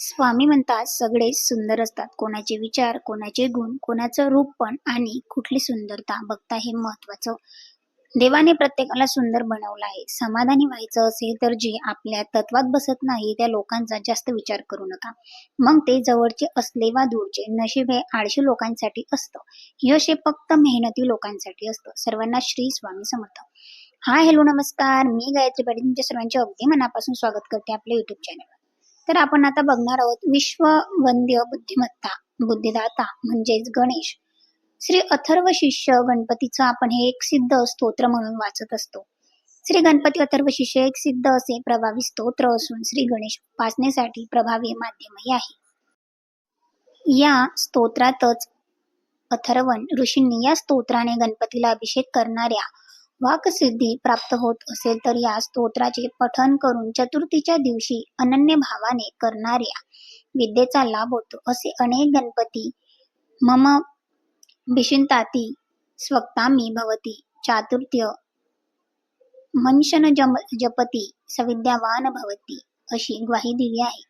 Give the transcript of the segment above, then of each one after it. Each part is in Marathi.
स्वामी म्हणतात सगळे सुंदर असतात. कोणाचे विचार कोणाचे गुण कोणाचं रूप पण आणि कुठली सुंदरता बघता हे महत्वाचं देवाने प्रत्येकाला सुंदर बनवलं आहे. समाधानी व्हायचं असेल तर जे आपल्या तत्वात बसत नाही त्या लोकांचा जास्त विचार करू नका. मग ते जवळचे असले वा दूरचे नशीब हे आळशी लोकांसाठी असतं. यश हे फक्त मेहनती लोकांसाठी असतं. सर्वांना श्री स्वामी समर्थ. हा हॅलो नमस्कार. मी गायत्री पाटील. तुमच्या सर्वांचे अगदी मनापासून स्वागत करते आपल्या युट्यूब चॅनल तर आपण आता बघणार आहोत विश्ववंद्य बुद्धिमत्ता बुद्धिदाता म्हणजेच गणेश. श्री अथर्व शिष्य गणपतीचं आपण हे एक सिद्ध स्तोत्र म्हणून वाचत असतो. श्री गणपती अथर्व शिष्य एक सिद्ध असे प्रभावी स्तोत्र असून श्री गणेश उपासनेसाठी प्रभावी माध्यमही आहे. या स्तोत्रातच अथर्वण ऋषींनी या स्तोत्राने गणपतीला अभिषेक करणाऱ्या वाकसिद्धी प्राप्त होत असेल तर या स्तोत्राचे पठन करून चतुर्थीच्या दिवशी अनन्य भावाने करणाऱ्या विद्येचा लाभ होतो. असे अनेक गणपती मम भिषिंताती स्वक्तामी भवती. चातुर्थ्य मनशन जम जपती सविद्यावान भवती अशी ग्वाही दिली आहे.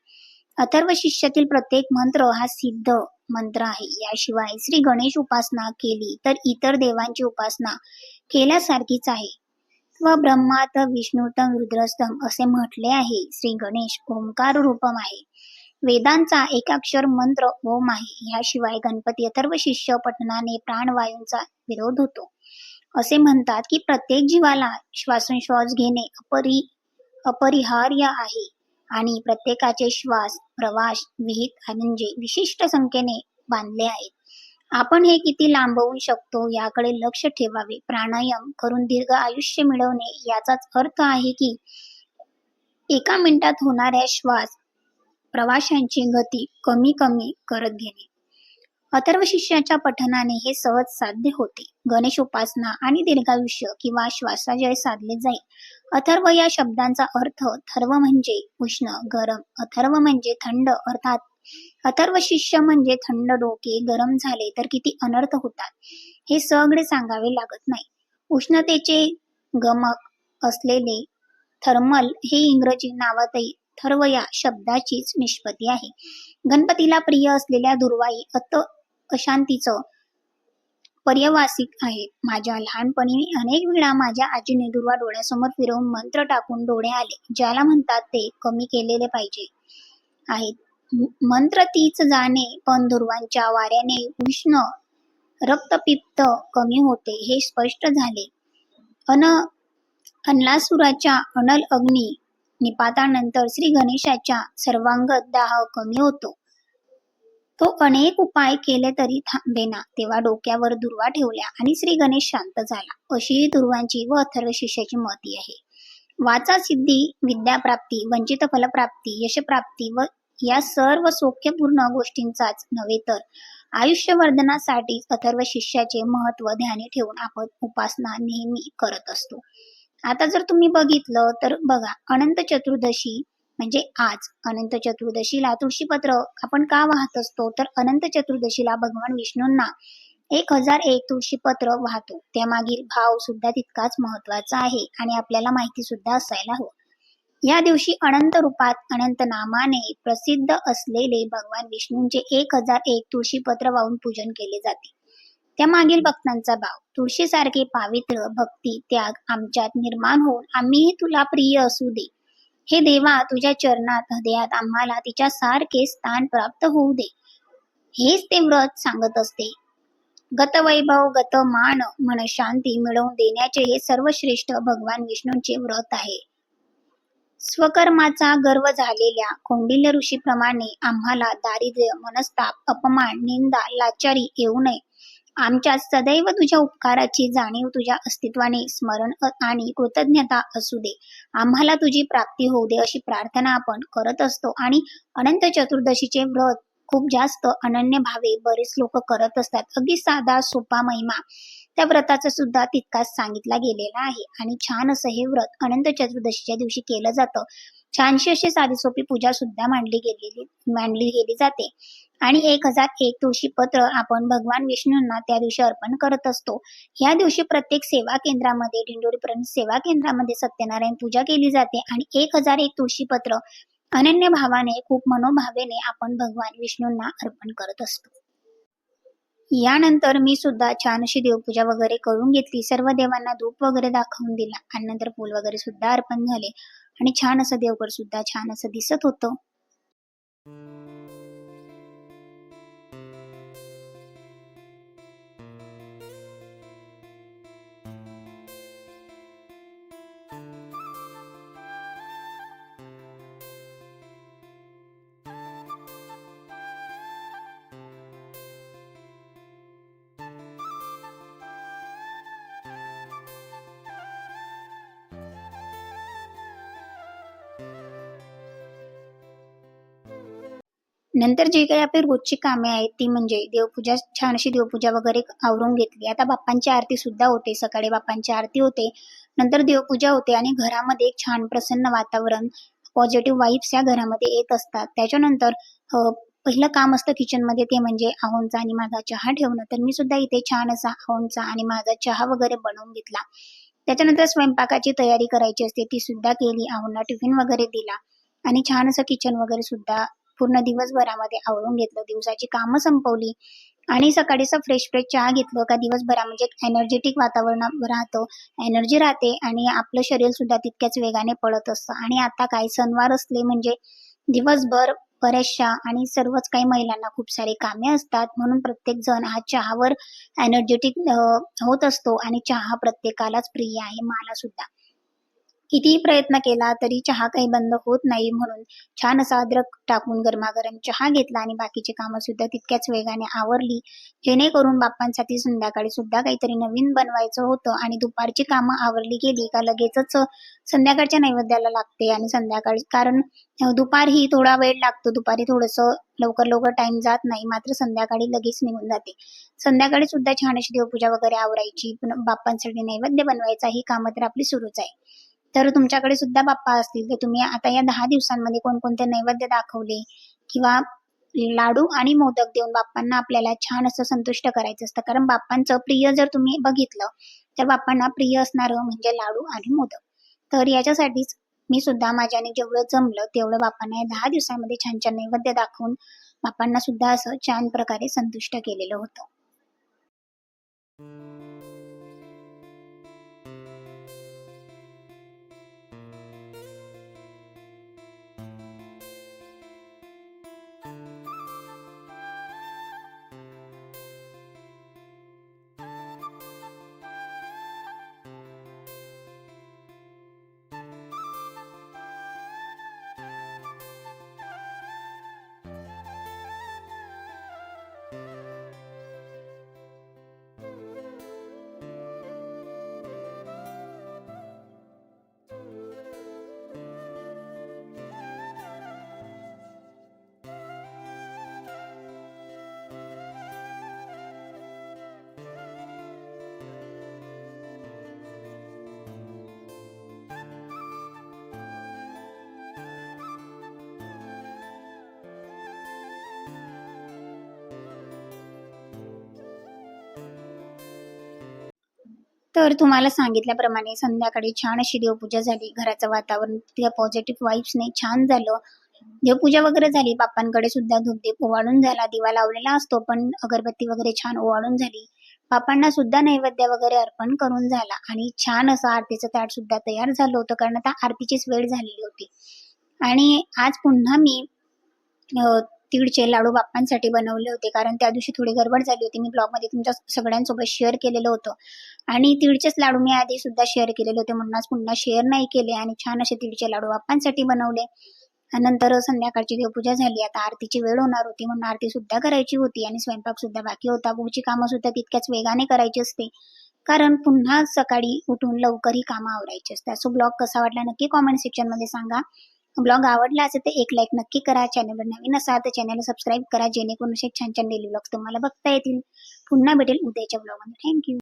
अथर्व शिष्यातील प्रत्येक मंत्र हा सिद्ध मंत्र आहे. याशिवाय श्री गणेश उपासना केली तर इतर देवांची उपासना केल्यासारखीच आहे. व ब्रह्मात विष्णुतम रुद्रस्तम असे म्हटले आहे. श्री गणेश ओंकार रूपम आहे. वेदांचा एकाक्षर मंत्र ओम आहे. याशिवाय गणपती अथर्व शिष्य पठणाने प्राणवायूंचा विरोध होतो. असे म्हणतात की प्रत्येक जीवाला श्वासोश्वास घेणे अपरि अपरिहार्य आहे. आणि प्रत्येकाचे श्वास प्रवास विहित म्हणजे विशिष्ट संख्येने बांधले आहेत. आपण हे किती लांबवू शकतो याकडे लक्ष ठेवावे. प्राणायाम करून दीर्घ आयुष्य मिळवणे याचाच अर्थ आहे की एका मिनिटात होणाऱ्या श्वास प्रवाशांची गती कमी कमी करत घेणे. अथर्व शिष्याच्या पठनाने हे सहज साध्य होते. गणेश उपासना आणि दीर्घायुष्य किंवा श्वासाजय साधले जाईल. अथर्व या शब्दांचा अर्थ थर्व म्हणजे उष्ण गरम. अथर्व म्हणजे थंड अर्थात अथर्व शिष्य म्हणजे थंड डोके गरम झाले तर किती अनर्थ होतात हे सगळे सांगावे लागत नाही. उष्णतेचे गमक असलेले थर्मल हे इंग्रजी नावातही थर्व या शब्दाचीच निष्पत्ती आहे. गणपतीला प्रिय असलेल्या दुर्वाई अत अशांतीचं पर्यवासिक आहेत माझ्या लहानपणी अनेक वेळा माझ्या आजीने दुर्वा डोळ्यासमोर फिरवून मंत्र टाकून डोळे आले ज्याला म्हणतात ते कमी केलेले पाहिजे. आहेत. मंत्र तीच जाणे पण दुर्वांच्या वाऱ्याने उष्ण रक्तपित्त कमी होते हे स्पष्ट झाले. अन अनलासुराच्या अनल अग्नी निपातानंतर श्री गणेशाच्या सर्वांगत दाह कमी होतो. तो अनेक उपाय केले तरी थांबेना तेव्हा डोक्यावर दुर्वा ठेवल्या आणि श्री गणेश शांत झाला. अशी दुर्वांची व अथर्व शिष्याची मती आहे. वाचा सिद्धी विद्याप्राप्ती वंचित फलप्राप्ती यशप्राप्ती व या सर्व सौख्यपूर्ण गोष्टींचाच नव्हे तर आयुष्यवर्धनासाठी अथर्व शिष्याचे महत्त्व ध्यानी ठेवून आपण उपासना नेहमी करत असतो. आता जर तुम्ही बघितलं तर बघा अनंत चतुर्दशी म्हणजे आज अनंत चतुर्दशीला तुळशीपत्र आपण का वाहत असतो? तर अनंत चतुर्दशीला भगवान विष्णूंना एक हजार एक तुळशीपत्र वाहतो. त्यामागील भाव सुद्धा तितकाच महत्त्वाचा आहे आणि आपल्याला माहिती सुद्धा असायला हवं. या दिवशी अनंत रूपात अनंत नामाने प्रसिद्ध असलेले भगवान विष्णूंचे एक हजार एक तुळशीपत्र वाहून पूजन केले जाते. त्यामागील भक्तांचा भाव तुळशीसारखे पावित्र भक्ती त्याग आमच्यात निर्माण होऊन आम्हीही तुला प्रिय असू दे. हे देवा तुझ्या चरणात हृदयात आम्हाला तिच्या सारखे स्थान प्राप्त होऊ दे. हेच ते व्रत सांगत असते. गत वैभव गत मान मन शांती मिळवून देण्याचे हे सर्वश्रेष्ठ भगवान विष्णूंचे व्रत आहे. स्वकर्माचा गर्व झालेल्या कौंडिल्य ऋषीप्रमाणे आम्हाला दारिद्र्य मनस्ताप अपमान निंदा लाचारी येऊ नये. आमच्या सदैव तुझ्या उपकाराची जाणीव तुझ्या अस्तित्वाने स्मरण आणि कृतज्ञता असू दे. आम्हाला तुझी प्राप्ती होऊ दे अशी प्रार्थना आपण करत असतो आणि अनंत चतुर्दशीचे व्रत खूप जास्त अनन्य भावे बरेच लोक करत असतात. अगदी साधा सोपा महिमा त्या व्रताचा सुद्धा तितकाच सांगितला गेलेला आहे. आणि छान असं हे व्रत अनंत चतुर्दशीच्या दिवशी केलं जातं. छानशी अशी साधी सोपी पूजा सुद्धा मांडली गेलेली मांडली गेली जाते. आणि एक हजार एक तुळशी पत्र आपण भगवान विष्णूंना त्या दिवशी अर्पण करत असतो. या दिवशी प्रत्येक सेवा केंद्रामध्ये दिंडोरीपर्यंत सेवा केंद्रामध्ये सत्यनारायण पूजा केली जाते. आणि एक हजार एक तुळशी पत्र अनन्य भावाने खूप मनोभावेने आपण भगवान विष्णूंना अर्पण करत असतो. यानंतर मी सुद्धा छान अशी देवपूजा वगैरे करून घेतली. सर्व देवांना धूप वगैरे दाखवून दिला. आणि नंतर फूल वगैरे सुद्धा अर्पण झाले. आणि छान असं देवघर सुद्धा छान असं दिसत होतं. नंतर जी काही आपली रोजची कामे आहेत ती म्हणजे देवपूजा छानशी देवपूजा वगैरे आवरून घेतली. आता बाप्पांची आरती सुद्धा होते सकाळी बाप्पांची आरती होते नंतर देवपूजा होते आणि घरामध्ये एक छान प्रसन्न वातावरण पॉझिटिव्ह वाईब्स या घरामध्ये येत असतात. त्याच्यानंतर पहिलं काम असतं किचनमध्ये ते म्हणजे आहोंचा आणि माझा चहा ठेवणं. तर मी सुद्धा इथे छान असा आहोंचा आणि माझा चहा वगैरे बनवून घेतला. त्याच्यानंतर स्वयंपाकाची तयारी करायची असते ती सुद्धा केली आहोंना टिफिन वगैरे दिला. आणि छान असं किचन वगैरे सुद्धा पूर्ण दिवसभरामध्ये आवरून घेतलं. दिवसाची कामं संपवली. आणि सकाळी असं फ्रेश फ्रेश चहा घेतलं का दिवसभरा म्हणजे एनर्जेटिक वातावरण राहतं. एनर्जी राहते आणि आपलं शरीर सुद्धा तितक्याच वेगाने पळत असतं. आणि आता काय? सणवार असले म्हणजे दिवसभर बऱ्याचशा आणि सर्वच काही महिलांना खूप सारे कामे असतात. म्हणून प्रत्येक जण हा चहावर एनर्जेटिक होत असतो आणि चहा प्रत्येकालाच प्रिय आहे मला सुद्धा कितीही प्रयत्न केला तरी चहा काही बंद होत नाही म्हणून छान असा अद्रक टाकून गरमागरम चहा घेतला आणि बाकीची कामं सुद्धा तितक्याच वेगाने आवरली. जेणेकरून बाप्पांसाठी संध्याकाळी सुद्धा काहीतरी नवीन बनवायचं होतं आणि दुपारची कामं आवरली गेली का लगेचच संध्याकाळच्या नैवेद्याला लागते आणि संध्याकाळी कारण दुपारही दुपार ही थोडा वेळ लागतो. दुपारी थोडंसं लवकर लवकर टाइम जात नाही मात्र संध्याकाळी लगेच निघून जाते. संध्याकाळी सुद्धा छान अशी देवपूजा वगैरे आवरायची. बाप्पांसाठी नैवेद्य बनवायचा ही कामं तर आपली सुरूच आहे. तर तुमच्याकडे सुद्धा बाप्पा असतील. तर तुम्ही आता या दहा दिवसांमध्ये कोणकोणते नैवेद्य दाखवले किंवा लाडू आणि मोदक देऊन बाप्पांना आपल्याला छान असं संतुष्ट करायचं असतं. कारण बाप्पांचं प्रिय जर तुम्ही बघितलं तर बाप्पांना प्रिय असणारं म्हणजे लाडू आणि मोदक. तर याच्यासाठीच मी सुद्धा माझ्याने जेवढं जमलं तेवढं बाप्पांना या दहा दिवसांमध्ये छान छान नैवेद्य दाखवून बाप्पांना सुद्धा असं छान प्रकारे संतुष्ट केलेलं होतं. तर तुम्हाला सांगितल्याप्रमाणे संध्याकाळी छान अशी देवपूजा झाली. घराचं वातावरण त्या पॉझिटिव्ह वाईब्सने छान झालं. देवपूजा वगैरे झाली. बाप्पांकडे सुद्धा धूपदीप ओवाळून झाला. दिवा लावलेला असतो पण अगरबत्ती वगैरे छान ओवाळून झाली. बापांना सुद्धा नैवेद्य वगैरे अर्पण करून झाला. आणि छान असं आरतीचं ताट सुद्धा तयार झालं होतं कारण आता आरतीचीच वेळ झालेली होती. आणि आज पुन्हा मी तिळचे लाडू बाप्पांसाठी बनवले होते. कारण त्या दिवशी थोडी गडबड झाली होती. मी ब्लॉगमध्ये तुमच्या सगळ्यांसोबत शेअर केलेलं होतं. आणि तिळचेच लाडू मी आधी सुद्धा शेअर केलेले होते. म्हणून आज पुन्हा शेअर नाही केले आणि छान असे तिळचे लाडू बाप्पांसाठी बनवले. नंतर संध्याकाळची देवपूजा झाली. आता आरतीची वेळ होणार होती. म्हणून आरती सुद्धा करायची होती. आणि स्वयंपाक सुद्धा बाकी होता. पुढची कामं सुद्धा तितक्याच वेगाने करायची असते. कारण पुन्हा सकाळी उठून लवकर ही कामं आवरायची असतात. सो ब्लॉग कसा वाटला नक्की कॉमेंट सेक्शनमध्ये सांगा. ब्लॉग आवडला असेल तर एक लाईक नक्की करा. चॅनलवर नवीन असाल तर चॅनलला सबस्क्राईब करा. जेणेकरून असे छान छान डेली ब्लॉग्स तुम्हाला बघता येतील. पुन्हा भेटेल उद्याच्या ब्लॉगमध्ये थँक्यू